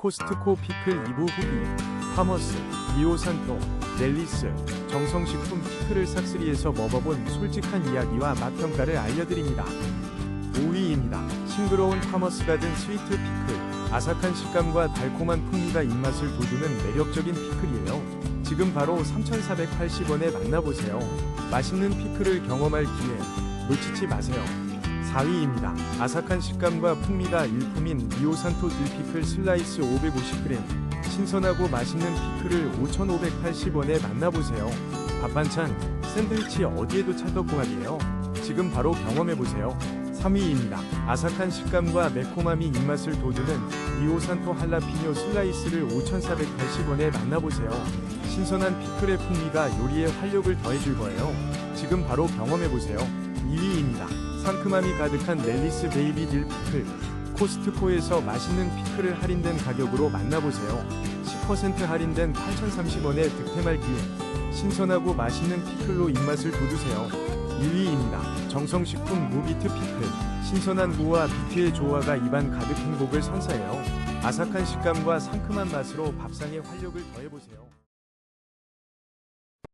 코스트코 피클 2부 후기, 파머스, 리오산토, 넬리스, 정성식품 피클을 싹쓸이해서 먹어본 솔직한 이야기와 맛평가를 알려드립니다. 5위입니다. 싱그러운 파머스 가든 스위트 피클. 아삭한 식감과 달콤한 풍미가 입맛을 돋우는 매력적인 피클이에요. 지금 바로 3,480원에 만나보세요. 맛있는 피클을 경험할 기회 놓치지 마세요. 4위입니다. 아삭한 식감과 풍미가 일품인 리오산토 들피클 슬라이스 550g. 신선하고 맛있는 피클을 5,580원에 만나보세요. 밥 반찬, 샌드위치 어디에도 찰떡궁합이에요. 지금 바로 경험해보세요. 3위입니다. 아삭한 식감과 매콤함이 입맛을 돋우는 리오산토 할라피뇨 슬라이스를 5,480원에 만나보세요. 신선한 피클의 풍미가 요리에 활력을 더해줄 거예요. 지금 바로 경험해보세요. 2위입니다. 상큼함이 가득한 넬리스 베이비 딜 피클. 코스트코에서 맛있는 피클을 할인된 가격으로 만나보세요. 10% 할인된 8,030원의 득템할 기회. 신선하고 맛있는 피클로 입맛을 돋우세요. 1위입니다. 정성식품 무비트 피클. 신선한 무와 비트의 조화가 입안 가득 행복을 선사해요. 아삭한 식감과 상큼한 맛으로 밥상에 활력을 더해보세요.